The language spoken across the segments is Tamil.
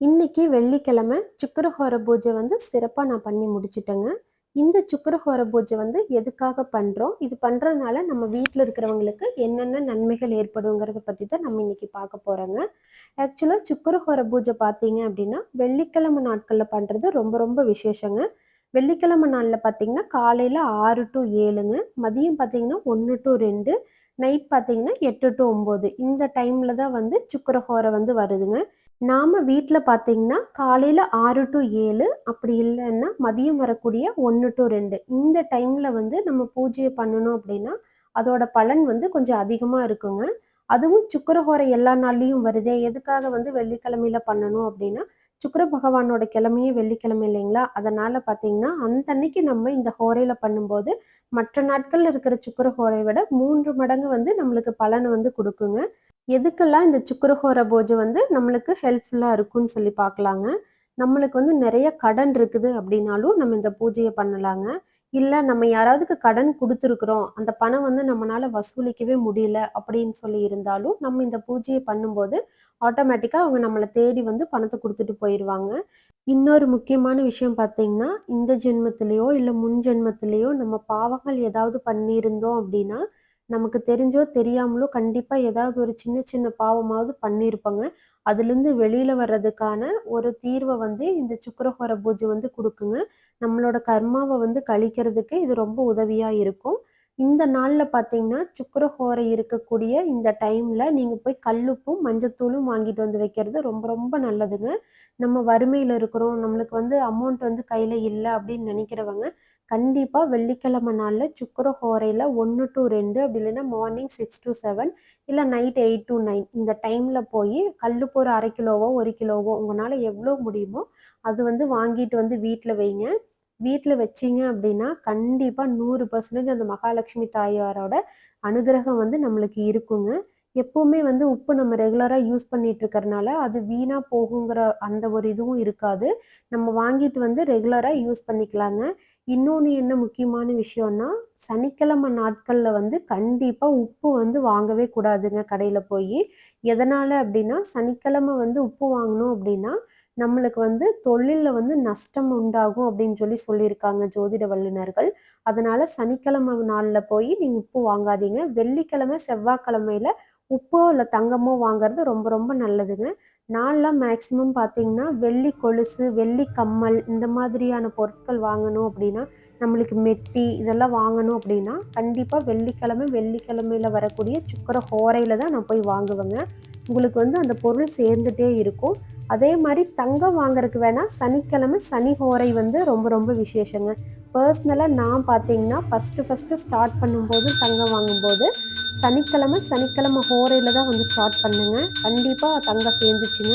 இன்னைக்கு வெள்ளிக்கிழமை சுக்கரஹோர பூஜை வந்து சிறப்பாக நான் பண்ணி முடிச்சுட்டேங்க. இந்த சுக்கரஹோர பூஜை வந்து எதுக்காக பண்ணுறோம் இது பண்ணுறதுனால நம்ம வீட்டில் இருக்கிறவங்களுக்கு என்னென்ன நன்மைகள் ஏற்படுங்கிறத பற்றி தான் நம்ம இன்னைக்கு பார்க்க போகிறோங்க ஆக்சுவலாக சுக்கரஹோர பூஜை பார்த்தீங்க அப்படின்னா வெள்ளிக்கிழமை நாட்களில் பண்ணுறது ரொம்ப ரொம்ப விசேஷங்க. வெள்ளிக்கிழமை நாளில் பார்த்தீங்கன்னா காலையில் ஆறு டு ஏழுங்க. மதியம் பார்த்தீங்கன்னா ஒன்று டு ரெண்டு. நைட் பார்த்தீங்கன்னா எட்டு டு ஒம்பது இந்த டைமில் தான் வந்து சுக்கரஹோரை வந்து வருதுங்க. நாம் வீட்டில் பார்த்தீங்கன்னா காலையில் ஆறு டு ஏழு அப்படி இல்லைன்னா மதியம் வரக்கூடிய ஒன்று டு ரெண்டு. இந்த டைமில் வந்து நம்ம பூஜையை பண்ணணும் அப்படின்னா அதோட பலன் வந்து கொஞ்சம் அதிகமாக இருக்குங்க. அதுவும் சுக்கரஹோரை எல்லா நாள்லேயும் வருதே. எதுக்காக வந்து வெள்ளிக்கிழமையில பண்ணணும் அப்படின்னா சுக்கர பகவானோட கிழமையே வெள்ளிக்கிழமை இல்லைங்களா? அதனால பார்த்தீங்கன்னா அந்த அன்னைக்கு நம்ம இந்த ஹோரையில பண்ணும்போது மற்ற நாட்கள்ல இருக்கிற சுக்கர ஹோரை விட மூன்று மடங்கு வந்து நம்மளுக்கு பலனை வந்து கொடுக்குங்க. எதுக்கெல்லாம் இந்த சுக்கரஹோர பூஜை வந்து நம்மளுக்கு ஹெல்ப்ஃபுல்லாக இருக்கும்னு சொல்லி பார்க்கலாங்க. நம்மளுக்கு வந்து நிறைய கடன் இருக்குது அப்படின்னாலும் நம்ம இந்த பூஜையை பண்ணலாங்க. இல்லை நம்ம யாராவதுக்கு கடன் கொடுத்துருக்குறோம் அந்த பணம் வந்து நம்மளால வசூலிக்கவே முடியல அப்படின்னு சொல்லி இருந்தாலும் நம்ம இந்த பூஜையை பண்ணும்போது ஆட்டோமேட்டிக்காக அவங்க நம்மளை தேடி வந்து பணத்தை கொடுத்துட்டு போயிடுவாங்க இன்னொரு முக்கியமான விஷயம் பார்த்தீங்கன்னா இந்த ஜென்மத்திலேயோ இல்லை முன் ஜென்மத்திலேயோ நம்ம பாவங்கள் ஏதாவது பண்ணியிருந்தோம் அப்படின்னா நமக்கு தெரிஞ்சோ தெரியாமலோ கண்டிப்பாக ஏதாவது ஒரு சின்ன சின்ன பாவமாவது பண்ணியிருப்பாங்க அதுலேருந்து வெளியில் வர்றதுக்கான ஒரு தீர்வை வந்து இந்த சுக்கரஹோர பூஜை வந்து கொடுக்குங்க. நம்மளோட கர்மாவை வந்து கழிக்கிறதுக்கு இது ரொம்ப உதவியாக இருக்கும். இந்த நாளில் பார்த்தீங்கன்னா சுக்கரஹோரை இருக்கக்கூடிய இந்த டைமில் நீங்கள் போய் கல்லுப்பும் மஞ்சத்தூளும் வாங்கிட்டு வந்து வைக்கிறது ரொம்ப ரொம்ப நல்லதுங்க. நம்ம வறுமையில் இருக்கிறோம். நம்மளுக்கு வந்து அமௌண்ட் வந்து கையில் இல்லை அப்படின்னு நினைக்கிறவங்க கண்டிப்பாக வெள்ளிக்கிழமை நாளில் சுக்கரஹோரையில் ஒன்று டு ரெண்டு அப்படி இல்லைன்னா மார்னிங் சிக்ஸ் டு செவன் இல்லை நைட் எயிட் டு நைன் இந்த டைமில் போய் கல்லுப்பு ஒரு அரை கிலோவோ ஒரு கிலோவோ உங்களால் எவ்வளோ முடியுமோ அது வந்து வாங்கிட்டு வந்து வீட்டில் வைங்க. வீட்டில் வச்சிங்க அப்படின்னா கண்டிப்பாக நூறு பர்சன்டேஜ் அந்த மகாலட்சுமி தாயாரோட அனுகிரகம் வந்து நம்மளுக்கு இருக்குங்க. எப்போவுமே வந்து உப்பு நம்ம ரெகுலராக யூஸ் பண்ணிட்டு இருக்கிறனால அது வீணாக போகுங்கிற அந்த ஒரு இதுவும் இருக்காது. நம்ம வாங்கிட்டு வந்து ரெகுலராக யூஸ் பண்ணிக்கலாங்க. இன்னொன்று என்ன முக்கியமான விஷயம்னா சனிக்கிழமை நாட்களில் வந்து கண்டிப்பாக உப்பு வந்து வாங்கவே கூடாதுங்க கடையில் போய். எதனால் அப்படின்னா சனிக்கிழமை வந்து உப்பு வாங்கணும் அப்படின்னா நம்மளுக்கு வந்து தொழிலில் வந்து நஷ்டம் உண்டாகும் அப்படின்னு சொல்லி சொல்லியிருக்காங்க ஜோதிட வல்லுநர்கள். அதனால சனிக்கிழமை நாளில் போய் நீங்கள் உப்பு வாங்காதீங்க. வெள்ளிக்கிழமை செவ்வாய்க்கிழமையில உப்போ இல்லை தங்கமோ வாங்குறது ரொம்ப ரொம்ப நல்லதுங்க. நான்லாம் மேக்ஸிமம் பார்த்தீங்கன்னா வெள்ளி கொலுசு வெள்ளி கம்மல் இந்த மாதிரியான பொருட்கள் வாங்கணும் அப்படின்னா நம்மளுக்கு மெட்டி இதெல்லாம் வாங்கணும் அப்படின்னா கண்டிப்பாக வெள்ளிக்கிழமை வெள்ளிக்கிழமையில் வரக்கூடிய சுக்கர ஹோரையில் தான் நான் போய் வாங்குவேங்க. உங்களுக்கு வந்து அந்த பொருள் சேர்ந்துட்டே இருக்கும். அதே மாதிரி தங்கம் வாங்குறதுக்கு வேணால் சனிக்கிழமை சனி ஹோரை வந்து ரொம்ப ரொம்ப விசேஷங்க. பர்சனலாக நான் பார்த்தீங்கன்னா ஃபஸ்ட்டு ஃபஸ்ட்டு ஸ்டார்ட் பண்ணும்போது தங்கம் வாங்கும்போது சனிக்கிழமை சனிக்கிழமை ஹோரையில் தான் வந்து ஸ்டார்ட் பண்ணுங்க. கண்டிப்பாக தங்க சேர்ந்துச்சுங்க.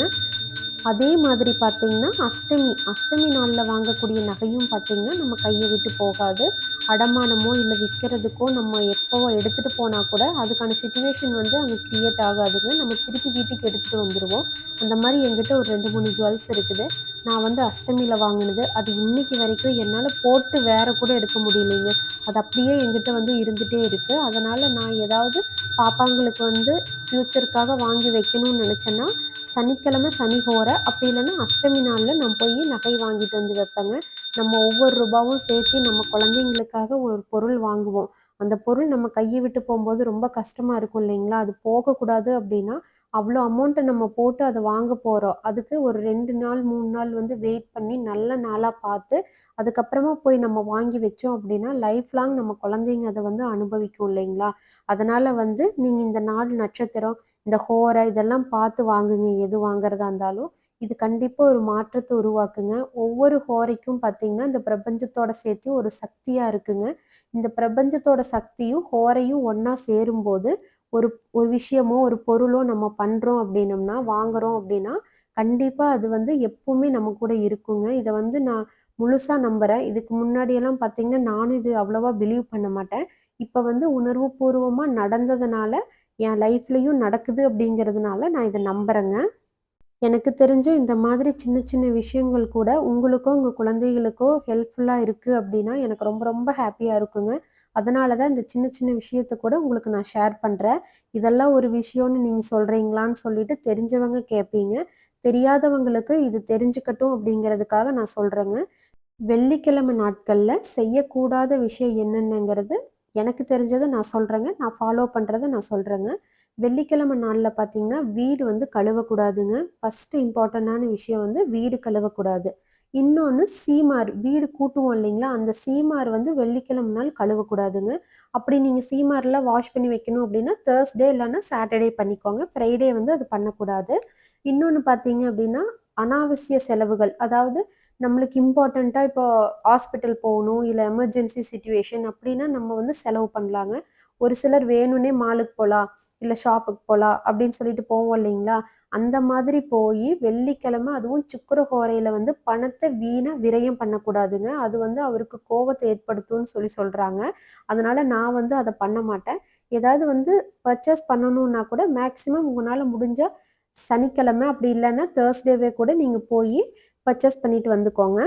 அதே மாதிரி பார்த்திங்கன்னா அஷ்டமி அஷ்டமி நாளில் வாங்கக்கூடிய நகையும் பார்த்திங்கன்னா நம்ம கையை விட்டு போகாது. அடமானமோ இல்லை விற்கிறதுக்கோ நம்ம எப்போவோ எடுத்துகிட்டு போனால் கூட அதுக்கான சுச்சுவேஷன் வந்து அங்கே க்ரியேட் ஆகாதுங்க. நம்ம திருப்பி வீட்டுக்கு எடுத்துகிட்டு வந்துடுவோம் அந்த மாதிரி எங்கிட்ட ஒரு ரெண்டு மூணு ஜுவல்ஸ் இருக்குது. நான் வந்து அஷ்டமியில் வாங்கினது. அது இன்னைக்கு வரைக்கும் என்னால் போட்டு வேற கூட எடுக்க முடியலைங்க. அது அப்படியே எங்கிட்ட வந்து இருந்துகிட்டே இருக்குது அதனால் நான் ஏதாவது பாப்பாங்களுக்கு வந்து ஃப்யூச்சருக்காக வாங்கி வைக்கணும்னு நினச்சேன்னா சனிக்கிழமை சனி ஹோரை அப்படி இல்லைன்னா அஷ்டமி நாளில் நான் போய் நகை வாங்கிட்டு வந்து வைப்பேங்க. நம்ம ஒவ்வொரு ரூபாவும் சேர்த்து நம்ம குழந்தைங்களுக்காக ஒரு பொருள் வாங்குவோம். அந்த பொருள் நம்ம கையை விட்டு போகும்போது ரொம்ப கஷ்டமாக இருக்கும் இல்லைங்களா? அது போகக்கூடாது அப்படின்னா அவ்வளோ அமௌண்ட்டை நம்ம போட்டு அதை வாங்க போகிறோம் அதுக்கு ஒரு ரெண்டு நாள் மூணு நாள் வந்து வெயிட் பண்ணி நல்ல நாளாக பார்த்து அதுக்கப்புறமா போய் நம்ம வாங்கி வச்சோம் அப்படின்னா லைஃப் லாங் நம்ம குழந்தைங்க அதை வந்து அனுபவிக்கும் இல்லைங்களா? அதனால் வந்து நீங்கள் இந்த நாள் நட்சத்திரம் இந்த ஹோரை இதெல்லாம் பார்த்து வாங்குங்க. எது வாங்குறதா இருந்தாலும் இது கண்டிப்பாக ஒரு மாற்றத்தை உருவாக்குங்க. ஒவ்வொரு ஹோரைக்கும் பார்த்தீங்கன்னா இந்த பிரபஞ்சத்தோட சேர்த்து ஒரு சக்தியாக இருக்குங்க. இந்த பிரபஞ்சத்தோட சக்தியும் ஹோரையும் ஒன்றா சேரும்போது ஒரு ஒரு விஷயமோ ஒரு பொருளோ நம்ம பண்ணுறோம் அப்படின்னம்னா வாங்குறோம் அப்படின்னா கண்டிப்பாக அது வந்து எப்பவுமே நம்ம கூட இருக்குங்க. இதை வந்து நான் முழுசாக நம்புகிறேன் இதுக்கு முன்னாடியெல்லாம் பார்த்தீங்கன்னா நானும் இது அவ்வளோவா பிலீவ் பண்ண மாட்டேன். இப்போ வந்து உணர்வு பூர்வமாக நடந்ததுனால என் லைஃப்லையும் நடக்குது அப்படிங்கிறதுனால நான் இதை நம்புகிறேங்க எனக்கு தெரிஞ்சு இந்த மாதிரி சின்ன சின்ன விஷயங்கள் கூட உங்களுக்கோ, உங்கள் குழந்தைகளுக்கோ ஹெல்ப்ஃபுல்லாக இருக்குது அப்படின்னா எனக்கு ரொம்ப ரொம்ப ஹாப்பியாக இருக்குங்க. அதனால தான் இந்த சின்ன சின்ன விஷயத்தை கூட உங்களுக்கு நான் ஷேர் பண்ணுறேன் இதெல்லாம் ஒரு விஷயம்னு நீங்கள் சொல்கிறீங்களான்னு சொல்லிட்டு தெரிஞ்சவங்க கேட்பீங்க. தெரியாதவங்களுக்கு இது தெரிஞ்சுக்கட்டும் அப்படிங்கிறதுக்காக நான் சொல்கிறேங்க வெள்ளிக்கிழமை நாட்களில் செய்யக்கூடாத விஷயம் என்னென்னங்கிறது எனக்கு தெரிஞ்சதை நான் சொல்கிறேங்க நான் ஃபாலோ பண்ணுறதை நான் சொல்கிறேங்க வெள்ளிக்கிழமை நாளில் பார்த்தீங்கன்னா, வீடு வந்து கழுவக்கூடாதுங்க. ஃபர்ஸ்ட்டு இம்பார்ட்டண்ட்டான விஷயம் வந்து வீடு கழுவக்கூடாது. இன்னொன்று சீமார் வீடு கூட்டுவோம் இல்லைங்களா? அந்த சீமார் வந்து வெள்ளிக்கிழமை நாள் கழுவக்கூடாதுங்க. அப்படி நீங்கள் சீமார்லாம் வாஷ் பண்ணி வைக்கணும் அப்படின்னா, தேர்ஸ்டே இல்லைன்னா சாட்டர்டே பண்ணிக்கோங்க. ஃப்ரைடே வந்து அது பண்ணக்கூடாது. இன்னொன்று பார்த்தீங்க அப்படின்னா, அனாவசிய செலவுகள் அதாவது நம்மளுக்கு இம்பார்ட்டண்ட்டாக இப்போ ஹாஸ்பிட்டல் போகணும், இல்லை எமர்ஜென்சி சுச்சுவேஷன் அப்படின்னா நம்ம வந்து செலவு பண்ணலாங்க. ஒரு சிலர் வேணும்னே மாலுக்கு போகலாம் இல்ல ஷாப்புக்கு போகலாம் அப்படின்னு சொல்லிட்டு போவோம் இல்லைங்களா? அந்த மாதிரி போய் வெள்ளிக்கிழமை அதுவும் சுக்கிர கோரையில் வந்து பணத்தை வீணா விரயம் பண்ணக்கூடாதுங்க. அது வந்து அவருக்கு கோபத்தை ஏற்படுத்தும்னு சொல்லி சொல்றாங்க. அதனால நான் வந்து அதை பண்ண மாட்டேன். ஏதாவது வந்து பர்ச்சேஸ் பண்ணணும்னா கூட மேக்ஸிமம் உங்களால் முடிஞ்சா சனிக்கிழமை அப்படி இல்லைன்னா தேர்ஸ்டேவே கூட நீங்க போய் பர்ச்சேஸ் பண்ணிட்டு வந்துக்கோங்க.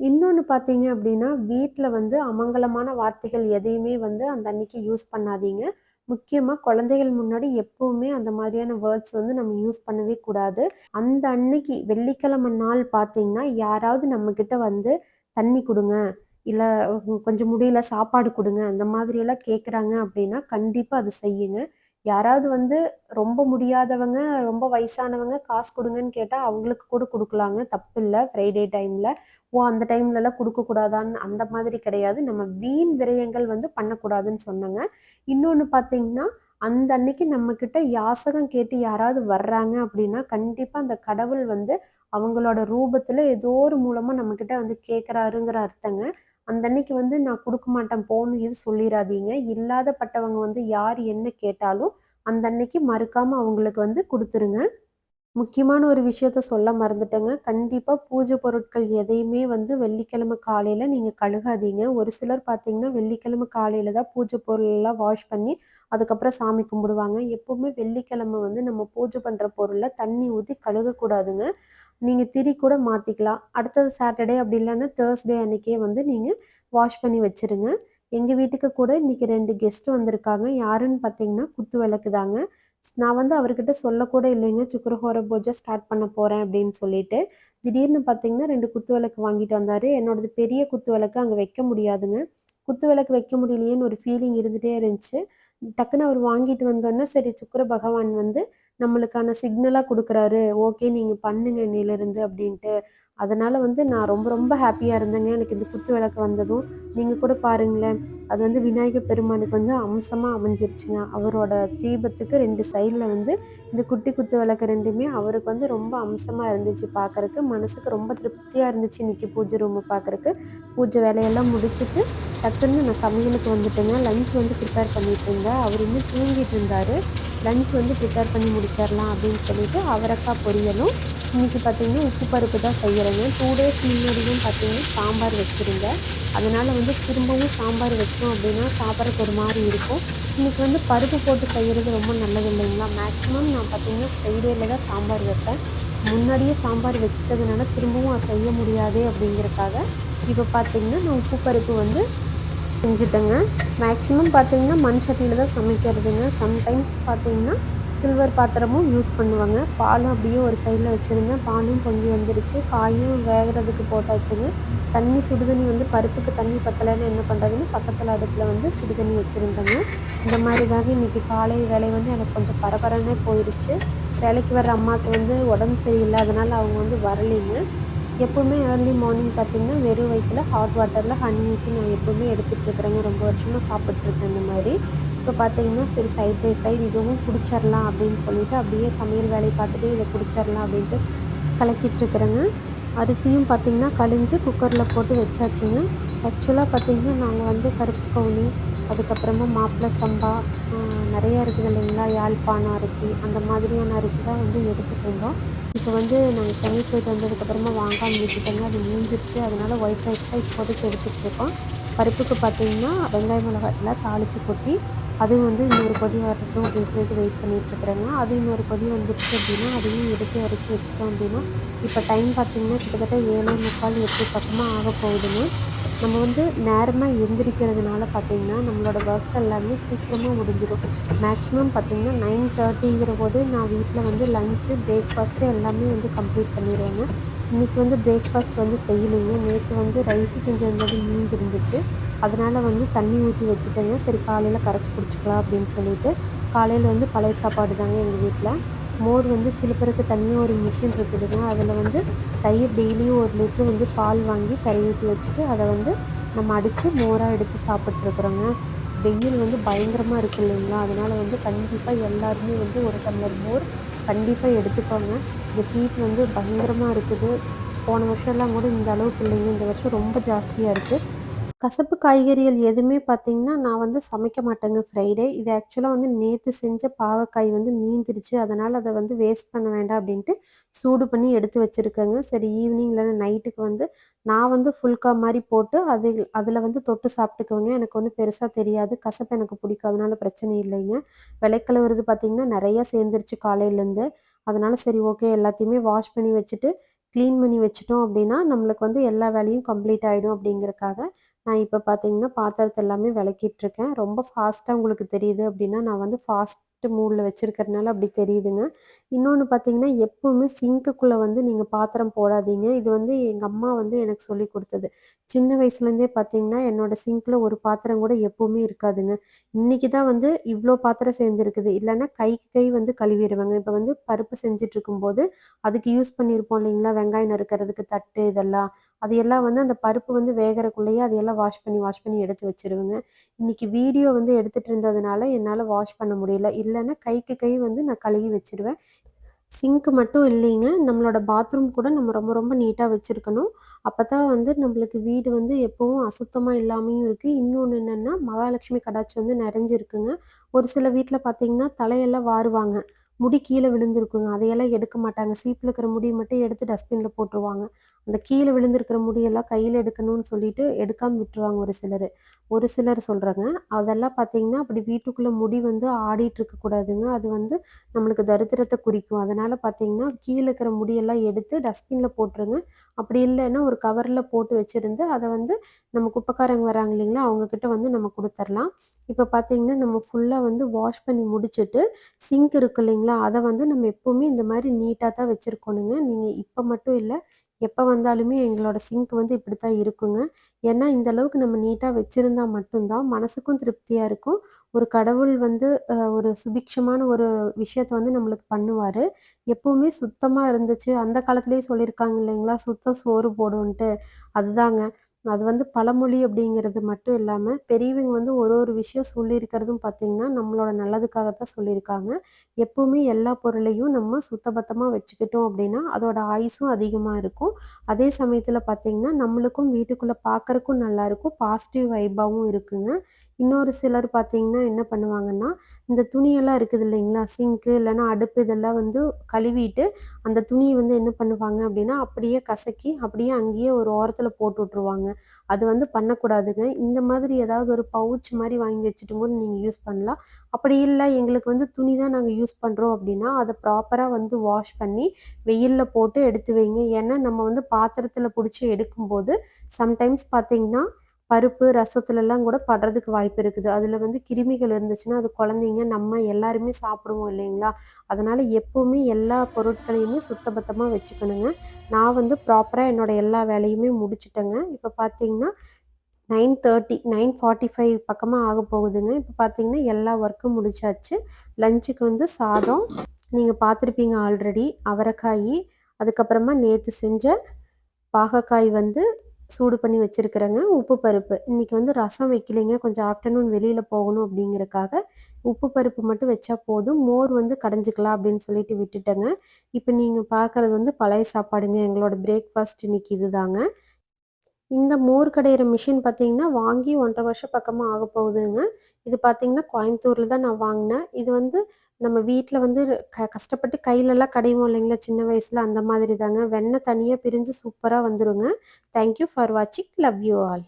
இன்னொன்று பார்த்தீங்க அப்படின்னா, வீட்டில் வந்து அமங்கலமான வார்த்தைகள் எதையுமே வந்து அந்த அன்னைக்கு யூஸ் பண்ணாதீங்க. முக்கியமாக குழந்தைகள் முன்னாடி எப்பவுமே அந்த மாதிரியான வேர்ட்ஸ் வந்து நம்ம யூஸ் பண்ணவே கூடாது. அந்த அன்னைக்கு வெள்ளிக்கிழமை நாள் பார்த்தீங்கன்னா, யாராவது நம்மக்கிட்ட வந்து தண்ணி கொடுங்க இல்லை கொஞ்சம் முடியல சாப்பாடு கொடுங்க அந்த மாதிரியெல்லாம் கேட்குறாங்க அப்படின்னா, கண்டிப்பாக அது செய்யுங்க. யாராவது வந்து ரொம்ப முடியாதவங்க, ரொம்ப வயசானவங்க காசு கொடுங்கன்னு கேட்டால் அவங்களுக்கு கூட குடுக்கலாங்க. தப்பில்ல. ஃப்ரைடே டைம்ல. ஓ! அந்த டைம்லலாம் கொடுக்கக்கூடாதான்னு அந்த மாதிரி கிடையாது. நம்ம வீண் விரயங்கள் வந்து பண்ணக்கூடாதுன்னு சொன்னேங்க. இன்னொன்னு பார்த்தீங்கன்னா, அந்த அன்னைக்கு நம்மகிட்ட யாசகம் கேட்டு யாராவது வர்றாங்க அப்படின்னா, கண்டிப்பாக அந்த கடவுள் வந்து அவங்களோட ரூபத்தில் ஏதோ ஒரு மூலமாக நம்மகிட்ட வந்து கேட்கறாருங்கிற அர்த்தங்க. அந்த அன்னைக்கு வந்து நான் கொடுக்க மாட்டேன் போன்னு இது சொல்லிடாதீங்க இல்லாதப்பட்டவங்க வந்து யார் என்ன கேட்டாலும், அந்த அன்னைக்கு மறுக்காம அவங்களுக்கு வந்து கொடுத்துருங்க. முக்கியமான ஒரு விஷயத்த சொல்ல மறந்துட்டேங்க. கண்டிப்பாக பூஜை பொருட்கள் எதையுமே வந்து வெள்ளிக்கிழமை காலையில் நீங்கள் கழுகாதீங்க. ஒரு சிலர் பார்த்தீங்கன்னா, வெள்ளிக்கிழமை காலையில் தான் பூஜை பொருளெல்லாம் வாஷ் பண்ணி, அதுக்கப்புறம் சாமி கும்பிடுவாங்க. எப்பவுமே வெள்ளிக்கிழமை வந்து நம்ம பூஜை பண்ணுற பொருளில் தண்ணி ஊற்றி கழுகக்கூடாதுங்க. நீங்கள் திரி கூட மாற்றிக்கலாம் அடுத்தது சாட்டர்டே அப்படி இல்லைன்னா தேர்ஸ்டே அன்றைக்கே வந்து நீங்கள் வாஷ் பண்ணி வச்சுருங்க. எங்கள் வீட்டுக்கு கூட இன்னைக்கு ரெண்டு கெஸ்ட் வந்திருக்காங்க. யாருன்னு பார்த்தீங்கன்னா, குத்து விளக்கு தாங்க. நான் வந்து அவர்கிட்ட சொல்லக்கூட இல்லைங்க, சுக்கிரஹோர பூஜை ஸ்டார்ட் பண்ண போறேன் அப்படின்னு சொல்லிட்டு. திடீர்னு பார்த்தீங்கன்னா, ரெண்டு குத்து விளக்கு வாங்கிட்டு வந்தார் என்னோடது பெரிய குத்து விளக்கு அங்கே வைக்க முடியாதுங்க. குத்து விளக்கு வைக்க முடியலையேன்னு ஒரு ஃபீலிங் இருந்துகிட்டே இருந்துச்சு. டக்குன்னு அவர் வாங்கிட்டு வந்தோடனே சரி சுக்கிர பகவான் வந்து நம்மளுக்கான சிக்னலாக கொடுக்குறாரு ஓகே நீங்கள் பண்ணுங்க இன்னையிலருந்து அப்படின்ட்டு. அதனால் வந்து நான் ரொம்ப ரொம்ப ஹாப்பியாக இருந்தேங்க. எனக்கு இந்த குத்து விளக்கு வந்ததும். நீங்கள் கூட பாருங்களேன், அது வந்து விநாயகர் பெருமானுக்கு வந்து அம்சமாக அமைஞ்சிருச்சுங்க. அவரோட தீபத்துக்கு ரெண்டு சைடில் வந்து இந்த குட்டி குத்து விளக்கு ரெண்டுமே அவருக்கு வந்து ரொம்ப அம்சமாக இருந்துச்சு பார்க்கறக்கு. மனசுக்கு ரொம்ப திருப்தியாக இருந்துச்சு இன்றைக்கி பூஜை ரூமை பார்க்குறக்கு பூஜை வேலையெல்லாம் முடிச்சுட்டு, டக்குன்னு நான் சமையலுக்கு வந்துட்டேங்க. லஞ்ச் வந்து ப்ரிப்பேர் பண்ணிட்டு இருந்தேன். அவர் இன்னும் தூங்கிட்டு இருந்தார் லஞ்ச் வந்து ப்ரிப்பேர் பண்ணி முடிச்சிடலாம் அப்படின்னு சொல்லிட்டு அவரக்காய் பொரியலும், இன்றைக்கி பார்த்தீங்கன்னா உப்பு பருப்பு தான் செய்கிறேங்க டூ டேஸ் முன்னாடியும் பார்த்தீங்கன்னா சாம்பார் வச்சுருந்தேன் அதனால் வந்து திரும்பவும் சாம்பார் வச்சோம் அப்படின்னா சாப்பிட்றதுக்கு ஒரு மாதிரி இருக்கும். இன்றைக்கி வந்து பருப்பு போட்டு செய்கிறது ரொம்ப நல்லது இல்லைங்களா? மேக்ஸிமம் நான் பார்த்தீங்கன்னா ஃப்ரைடேயில் தான் சாம்பார் வைப்பேன். முன்னாடியே சாம்பார் வச்சுட்டதுனால திரும்பவும் செய்ய முடியாதே அப்படிங்கிறக்காக, இப்போ பார்த்தீங்கன்னா நான் உப்பு பருப்பு வந்து செஞ்சுட்டேங்க. மேக்ஸிமம் பார்த்தீங்கன்னா மண் சட்டியில் தான் சமைக்கிறதுங்க. சம்டைம்ஸ் பார்த்தீங்கன்னா சில்வர் பாத்திரமும் யூஸ் பண்ணுவேங்க. பாலும் அப்படியே ஒரு சைடில் வச்சுருந்தேன். பாலும் பொங்கி வந்துருச்சு. காயும் வேகறதுக்கு போட்டாச்சுங்க. தண்ணி சுடுதண்ணி வந்து பருப்புக்கு தண்ணி பத்தலைன்னு என்ன பண்ணுறதுன்னு பக்கத்தில் அடுப்பில் வந்து சுடுதண்ணி வச்சுருந்தேங்க. இந்த மாதிரி தாங்க இன்றைக்கி காலை வேலை வந்து எனக்கு கொஞ்சம் பரபரன்னே போயிடுச்சு. வேலைக்கு வர அம்மாவுக்கு வந்து உடம்பு சரியில்லை அதனால் அவங்க வந்து வரலைங்க. எப்போவுமே ஏர்லி மார்னிங் பார்த்தீங்கன்னா, வெறும் வயிற்றுல ஹாட் வாட்டரில் ஹனி ஊற்றி நான் எப்போவுமே எடுத்துகிட்ருக்குறேங்க ரொம்ப வருஷமாக சாப்பிட்ருக்கேன் இந்த மாதிரி இப்போ பார்த்தீங்கன்னா, சரி சைட் பை சைடு இதுவும் குடிச்சிடலாம் அப்படின்னு சொல்லிட்டு, அப்படியே சமையல் வேலையை பார்த்துட்டே இதை குடிச்சிடலாம் அப்படின்ட்டு கலக்கிட்டுருக்குறேங்க அரிசியும் பார்த்திங்கன்னா கழிஞ்சு குக்கரில் போட்டு வச்சாச்சுங்க. ஆக்சுவலாக பார்த்திங்கன்னா நாங்கள் வந்து கருப்பு கவுனி, அதுக்கப்புறமா மாப்பிள்ளை சம்பா, நிறைய இருக்குது இல்லைங்களா? யாழ்ப்பாணம் அரிசி, அந்த மாதிரியான அரிசி தான் வந்து எடுத்துட்டு இருந்தோம். இப்போ வந்து நாங்கள் சென்னை போயிட்டு வந்ததுக்கப்புறமா வாங்காம விட்டுட்டோங்க. அது மீஞ்சிருச்சு அதனால ஒயிட் ரைஸ் தான் இப்போதைக்கு எடுத்துகிட்டு இருக்கோம் பருப்புக்கு பார்த்தீங்கன்னா, வெங்காய மிளகாய்லாம் தாளித்து கொட்டி, அதுவும் வந்து இன்னொரு கொதி வரட்டும் அப்படின்னு சொல்லிட்டு வெயிட் பண்ணிகிட்ருக்குறேங்க அது இன்னொரு கொதி வந்துருச்சு அப்படின்னா அதையும் எடுத்து இறக்கி வச்சுட்டோம் அப்படின்னா இப்போ டைம் பார்த்திங்கன்னா கிட்டத்தட்ட ஏழு முக்கால் எட்டு பக்கமாக ஆக போகுதுங்க. நம்ம வந்து நேரமாக எந்திரிக்கிறதுனால பார்த்திங்கன்னா நம்மளோட ஒர்க் எல்லாமே சீக்கிரமாக முடிஞ்சிடும். மேக்ஸிமம் பார்த்திங்கன்னா நைன் தேர்ட்டிங்கிற போது நான் வீட்டில் வந்து லஞ்சு பிரேக்ஃபாஸ்ட்டு எல்லாமே வந்து கம்ப்ளீட் பண்ணிடுவேங்க. இன்றைக்கி வந்து பிரேக்ஃபாஸ்ட் வந்து செய்யலைங்க. நேற்று வந்து ரைஸ் செஞ்சிருந்தது மீந்து இருந்துச்சு. அதனால் வந்து தண்ணி ஊற்றி வச்சுட்டேங்க. சரி காலையில் கரைச்சி குடிச்சிக்கலாம் அப்படின்னு சொல்லிட்டு காலையில் வந்து பழைய சாப்பாடு தாங்க எங்கள் வீட்டில் மோர் வந்து சிலுப்புறக்கு தனியாக ஒரு மிஷின் இருக்குதுங்க. அதில் வந்து தயிர் டெய்லியும் ஒரு லிட்டர் வந்து பால் வாங்கி கரை ஊற்றி வச்சுட்டு அதை வந்து நம்ம அடித்து மோராக எடுத்து சாப்பிட்ருக்குறோங்க வெயில் வந்து பயங்கரமாக இருக்குது இல்லைங்களா? அதனால் வந்து கண்டிப்பாக எல்லாருமே வந்து ஒரு டம்ளர் மோர் கண்டிப்பாக எடுத்துக்கோங்க. இந்த ஹீட் வந்து பயங்கரமாக இருக்குது. போன வருஷம்லாம் கூட இந்த அளவுக்கு இல்லைங்க. இந்த வருஷம் ரொம்ப ஜாஸ்தியாக இருக்குது கசப்பு காய்கறிகள் எதுவுமே பார்த்தீங்கன்னா, நான் வந்து சமைக்க மாட்டேங்க ஃப்ரைடே. இது ஆக்சுவலாக வந்து நேற்று செஞ்ச பாவக்காய் வந்து மீந்துருச்சு. அதனால் அதை வந்து வேஸ்ட் பண்ண வேண்டாம் அப்படின்ட்டு சூடு பண்ணி எடுத்து வச்சுருக்கேங்க சரி ஈவினிங் இல்லைன்னா நைட்டுக்கு வந்து நான் வந்து ஃபுல்கா மாதிரி போட்டு அது அதில் வந்து தொட்டு சாப்பிட்டுக்குவேங்க. எனக்கு ஒன்றும் பெருசாக தெரியாது. கசப்பு எனக்கு பிடிக்கும். அதனால பிரச்சனை இல்லைங்க. விலைக்கழுவுறது பார்த்தீங்கன்னா, நிறையா சேர்ந்துருச்சு காலையிலேருந்து. அதனால் சரி ஓகே எல்லாத்தையுமே வாஷ் பண்ணி வச்சுட்டு, க்ளீன் பண்ணி வச்சுட்டோம் அப்படின்னா நம்மளுக்கு வந்து எல்லா வேலையும் கம்ப்ளீட் ஆகிடும் அப்படிங்கிறக்காக நான் இப்போ பார்த்தீங்கன்னா, பாத்திரத்தை எல்லாமே விளக்கிட்டுருக்கேன். ரொம்ப ஃபாஸ்ட்டாக உங்களுக்கு தெரியுது அப்படின்னா நான் வந்து ஃபாஸ்ட் லைட்டு மூடில் வச்சுருக்கிறதுனால அப்படி தெரியுதுங்க. இன்னொன்று பார்த்தீங்கன்னா, எப்போவுமே சிங்க்குக்குள்ளே வந்து நீங்கள் பாத்திரம் போடாதீங்க. இது வந்து எங்கள் அம்மா வந்து எனக்கு சொல்லிக் கொடுத்தது சின்ன வயசுலேருந்தே பார்த்தீங்கன்னா, என்னோட சிங்க்கில் ஒரு பாத்திரம் கூட எப்போவுமே இருக்காதுங்க. இன்னைக்கு தான் வந்து இவ்வளோ பாத்திரம் சேர்ந்துருக்குது. இல்லைன்னா கைக்கு கை வந்து கழுவிடுவாங்க இப்போ வந்து பருப்பு செஞ்சிட்ருக்கும்போது அதுக்கு யூஸ் பண்ணியிருப்போம் இல்லைங்களா? வெங்காயம் நறுக்கிறதுக்கு தட்டு இதெல்லாம். அது எல்லாம் வந்து அந்த பருப்பு வந்து வேகறக்குள்ளயே அதையெல்லாம் வாஷ் பண்ணி, வாஷ் பண்ணி எடுத்து வச்சுருவேங்க. இன்னைக்கு வீடியோ வந்து எடுத்துகிட்டு இருந்ததுனால என்னால் வாஷ் பண்ண முடியல. இல்லைன்னா கைக்கு கை வந்து நான் கழுவி வச்சுருவேன். சிங்க் மட்டும் இல்லைங்க. நம்மளோட பாத்ரூம் கூட நம்ம ரொம்ப ரொம்ப நீட்டாக வச்சுருக்கணும் அப்போ தான் வந்து நம்மளுக்கு வீடு வந்து எப்போவும் அசுத்தமாக இல்லாமையும் இருக்குது இன்னொன்று என்னென்னா மகாலட்சுமி கடாச்சி வந்து நிறைஞ்சிருக்குங்க ஒரு சில வீட்டில் பார்த்தீங்கன்னா, தலையெல்லாம் வாருவாங்க. முடி கீழே விழுந்திருக்குங்க. அதையெல்லாம் எடுக்க மாட்டாங்க. சீப்பில் இருக்கிற முடியை மட்டும் எடுத்து டஸ்ட்பினில் போட்டுருவாங்க. அந்த கீழே விழுந்திருக்கிற முடியெல்லாம் கையில் எடுக்கணும்னு சொல்லிட்டு எடுக்காம விட்டுருவாங்க ஒரு சிலர் ஒரு சிலர் சொல்கிறாங்க அதெல்லாம் பார்த்தீங்கன்னா, அப்படி வீட்டுக்குள்ளே முடி வந்து ஆடிட்டு இருக்கக்கூடாதுங்க. அது வந்து நம்மளுக்கு தரித்திரத்தை குறிக்கும். அதனால் பார்த்தீங்கன்னா, கீழே இருக்கிற முடியெல்லாம் எடுத்து டஸ்ட்பினில் போட்டுருங்க. அப்படி இல்லைன்னா ஒரு கவரில் போட்டு வச்சுருந்து அதை வந்து நம்ம குப்பைக்காரங்க வராங்க இல்லைங்களா? அவங்கக்கிட்ட வந்து நம்ம கொடுத்துர்லாம் இப்போ பார்த்தீங்கன்னா, நம்ம ஃபுல்லாக வந்து வாஷ் பண்ணி முடிச்சுட்டு, சிங்க் இருக்கு இல்லைங்களா? அத வந்து நம்ம எப்போவுமே இந்த மாதிரி நீட்டாக தான் வச்சுருக்கணுங்க நீங்கள் இப்போ மட்டும் இல்லை எப்போ வந்தாலுமே எங்களோட சிங்க் வந்து இப்படித்தான் இருக்குங்க. ஏன்னா, இந்த அளவுக்கு நம்ம நீட்டாக வச்சுருந்தா மட்டும்தான் மனசுக்கும் திருப்தியாக இருக்கும். ஒரு கடவுள் வந்து ஒரு சுபிக்ஷமான ஒரு விஷயத்த வந்து நம்மளுக்கு பண்ணுவார் எப்போவுமே சுத்தமாக இருந்துச்சு. அந்த காலத்துலேயே சொல்லியிருக்காங்க இல்லைங்களா? "சுத்தம் சோறு போடும்ன்ட்டு." அதுதாங்க. அது வந்து பழமொழி அப்படிங்கிறது மட்டும் இல்லாமல் பெரியவங்க வந்து ஒரு ஒரு விஷயம் சொல்லியிருக்கிறதும் பார்த்திங்கன்னா நம்மளோட நல்லதுக்காக தான் சொல்லியிருக்காங்க. எப்பவுமே எல்லா பொருளையும் நம்ம சுத்தபத்தமாக வச்சுக்கிட்டோம் அப்படின்னா, அதோட ஆயுசும் அதிகமாக இருக்கும். அதே சமயத்தில் பார்த்திங்கன்னா நம்மளுக்கும் வீட்டுக்குள்ளே பார்க்கறக்கும் நல்லாயிருக்கும். பாசிட்டிவ் வைபாகவும் இருக்குங்க. இன்னொரு சிலர் பார்த்தீங்கன்னா, என்ன பண்ணுவாங்கன்னா, இந்த துணியெல்லாம் இருக்குது இல்லைங்களா? சிங்க்கு இல்லைன்னா அடுப்பு இதெல்லாம் வந்து கழுவிட்டு, அந்த துணியை வந்து என்ன பண்ணுவாங்க அப்படின்னா, அப்படியே கசக்கி, அப்படியே அங்கேயே ஒரு ஓரத்தில் போட்டு விட்ருவாங்க அது வந்து பண்ணக்கூடாதுங்க. இந்த மாதிரி ஏதாவது ஒரு பவுச் மாதிரி வாங்கி வச்சுட்டும் கூட நீங்கள் யூஸ் பண்ணலாம். அப்படி இல்லை எங்களுக்கு வந்து துணி தான் நாங்கள் யூஸ் பண்ணுறோம் அப்படின்னா, அதை ப்ராப்பராக வந்து வாஷ் பண்ணி வெயிலில் போட்டு எடுத்து வைங்க. ஏன்னா, நம்ம வந்து பாத்திரத்தில் பிடிச்சி எடுக்கும்போது, சம்டைம்ஸ் பார்த்தீங்கன்னா, பருப்பு, ரசத்துலலாம் கூட படுறதுக்கு வாய்ப்பு இருக்குது. அதில் வந்து கிருமிகள் இருந்துச்சுன்னா, அது குழந்தைங்க, நம்ம எல்லாருமே சாப்பிடுவோம் இல்லைங்களா? அதனால் எப்போவுமே எல்லா பொருட்களையுமே சுத்தபத்தமாக வச்சுக்கணுங்க. நான் வந்து ப்ராப்பராக என்னோட எல்லா வேலையுமே முடிச்சுட்டேங்க. நைன் பார்த்தீங்கன்னா, 9:30 9:45 பக்கமா ஆகப்போகுதுங்க. இப்ப பார்த்தீங்கன்னா, எல்லா ஒர்க்கும் முடிச்சாச்சு. லஞ்சுக்கு வந்து சாதம், நீங்கள் பார்த்துருப்பீங்க ஆல்ரெடி. அவரைக்காயி, அதுக்கப்புறமா நேற்று செஞ்ச பாகக்காய் வந்து சூடு பண்ணி வச்சுருக்கிறேங்க உப்பு பருப்பு. இன்னைக்கு வந்து ரசம் வைக்கலைங்க. கொஞ்சம் ஆஃப்டர்நூன் வெளியில் போகணும் அப்படிங்கிறக்காக, உப்பு பருப்பு மட்டும் வச்சா போதும். மோர் வந்து கடைஞ்சுக்கலாம் அப்படின்னு சொல்லிட்டு விட்டுட்டேங்க. இப்போ நீங்கள் பார்க்குறது வந்து பழைய சாப்பாடுங்க. எங்களோட பிரேக்ஃபாஸ்ட் இன்னைக்கு இதுதாங்க. இந்த மோர் கடையிற மிஷின் பார்த்தீங்கன்னா, வாங்கி ஒன்றரை வருஷம் பக்கமாக ஆக போகுதுங்க இது பார்த்தீங்கன்னா, கோயம்புத்தூரில் தான் நான் வாங்கினேன் இது வந்து நம்ம வீட்டில் வந்து க கஷ்டப்பட்டு கையிலலாம் கடைவோம் இல்லைங்களா? சின்ன வயசில் அந்த மாதிரி தாங்க. வெண்ணெய் தனியாக பிரிஞ்சு சூப்பராக வந்துடுங்க தேங்க் யூ ஃபார் வாட்சிங். Love you all.